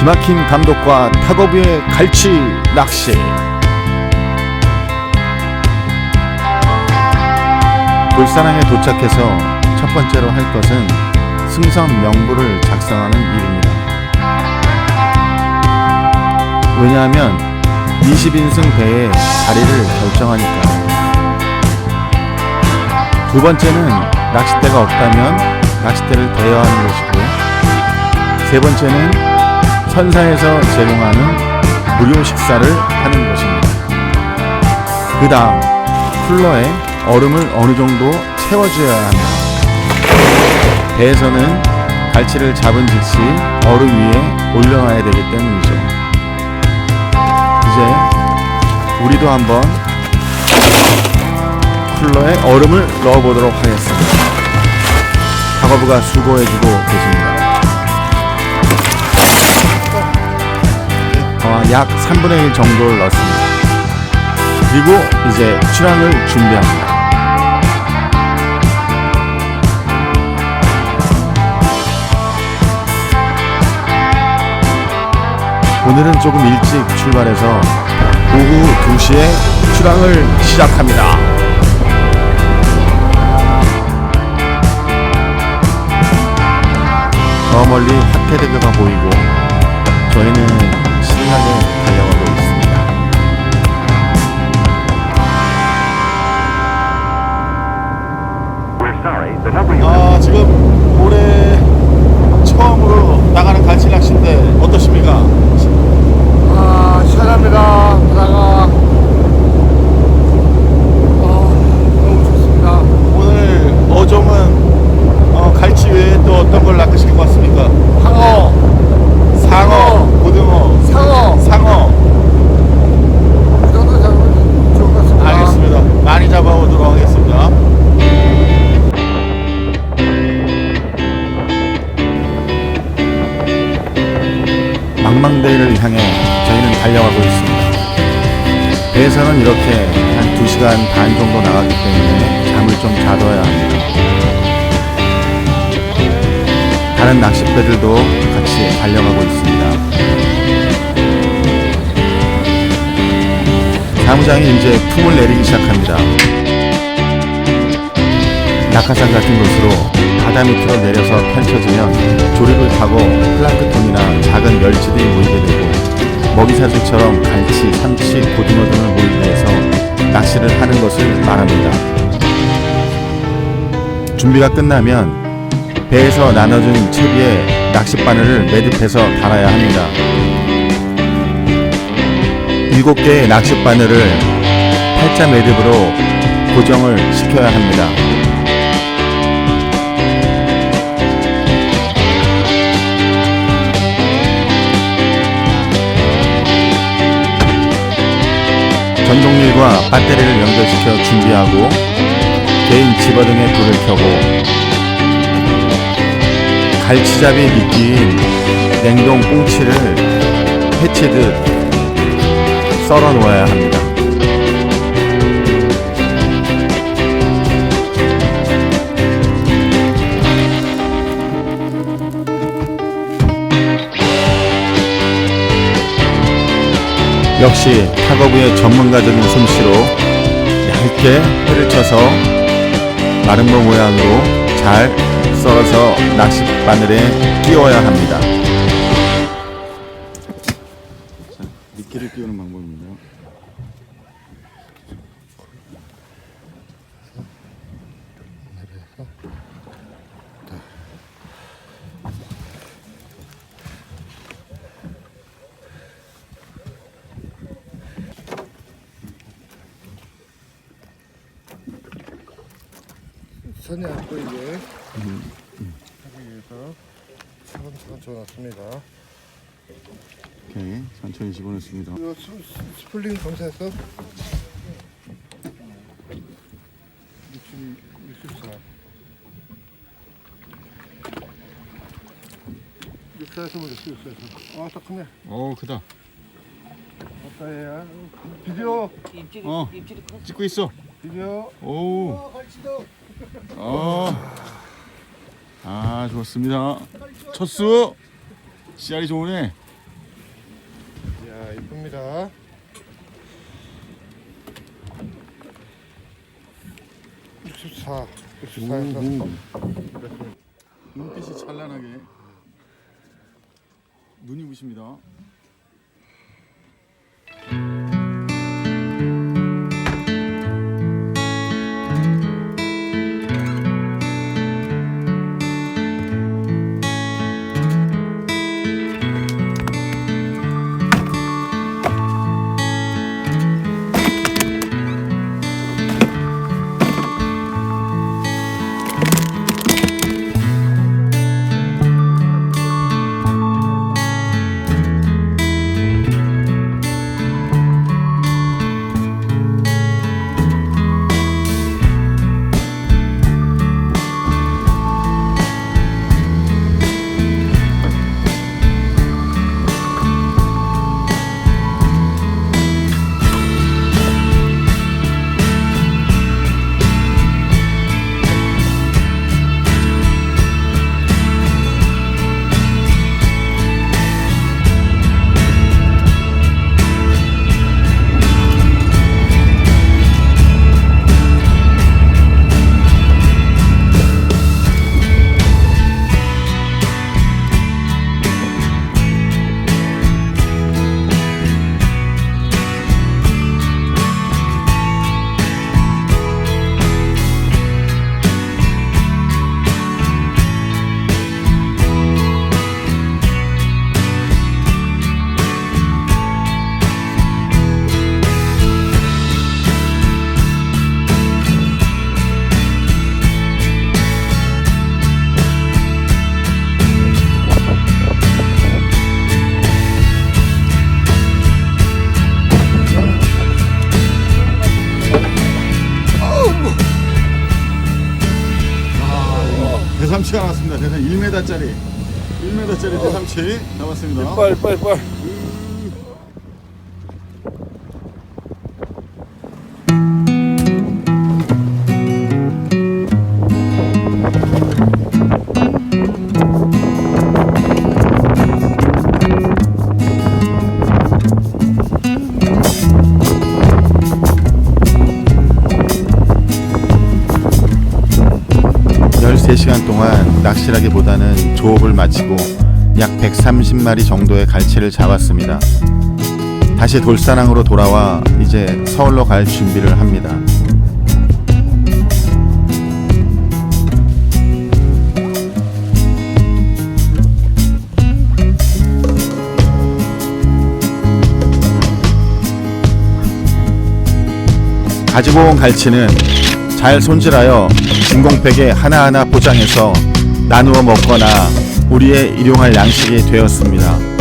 기막힌 감독과 탁업위의 갈치 낚시 울산항에 도착해서 첫 번째로 할 것은 승선 명부를 작성하는 일입니다. 왜냐하면 20인승 배의 자리를 결정하니까. 두 번째는 낚싯대가 없다면 낚싯대를 대여하는 것이고, 세 번째는 선사에서 제공하는 무료 식사를 하는 것입니다. 그 다음, 쿨러에 얼음을 어느 정도 채워줘야 합니다. 배에서는 갈치를 잡은 즉시 얼음 위에 올려놔야 되기 때문이죠. 이제 우리도 한번 쿨러에 얼음을 넣어보도록 하겠습니다. 작업부가 수고해주고 계십니다. 약 3분의 1 정도를 넣습니다. 그리고 이제 출항을 준비합니다. 오늘은 조금 일찍 출발해서 오후 2시에 출항을 시작합니다. 저 멀리 하태대교가 보이고 저희는 লাগে 배에서는 이렇게 한 2시간 반 정도 나가기 때문에 잠을 좀 자둬야 합니다. 다른 낚싯배들도 같이 달려가고 있습니다. 사무장이 이제 품을 내리기 시작합니다. 낙하산 같은 곳으로 바다 밑으로 내려서 펼쳐지면 조립을 타고 플랑크톤이나 작은 멸치들이 모이게 되고 먹이사슬처럼 갈치, 삼치, 고등어 등을 모이게 해서 낚시를 하는 것을 말합니다. 준비가 끝나면 배에서 나눠준 채비에 낚싯바늘을 매듭해서 달아야 합니다. 일곱 개의 낚싯바늘을 팔자 매듭으로 고정을 시켜야 합니다. 전동릴과 배터리를 연결시켜 준비하고 개인 집어등에 불을 켜고 갈치잡이 미끼인 냉동 꽁치를 해치듯 썰어 놓아야 합니다. 역시 탁업의 전문가적인 솜씨로 얇게 회를 쳐서 마름모 모양으로 잘 썰어서 낚시 바늘에 끼워야 합니다. 미끼를 끼우는 방법입니다. 선이 안 보이게. 하기 위해서 차근차근 줘놨습니다. 오케이, 천천히 집어넣습니다. 이거 스, 스- 스플링 검사했어? 60, 64. 64에서 보자, 64에서. 아, 딱 크네. 오, 크다. 아따, 얘야. 비디오, 어, 찍고 있어. 비디오. 오, 어, 갈치도. 어, 아, 좋습니다. 첫수, 씨알이 좋으네. 봅니다. 육십사, 육십사에서 눈빛이 찬란하게 눈이 부십니다. 1m짜리 1m짜리 대삼치 빨리 빨리. 열세 시간 동안 낚시라기보다는 조업을 마치고 약 130마리 정도의 갈치를 잡았습니다. 다시 돌산항으로 돌아와 이제 서울로 갈 준비를 합니다. 가지고 온 갈치는 잘 손질하여 진공팩에 하나하나 포장해서 나누어 먹거나 우리의 일용할 양식이 되었습니다.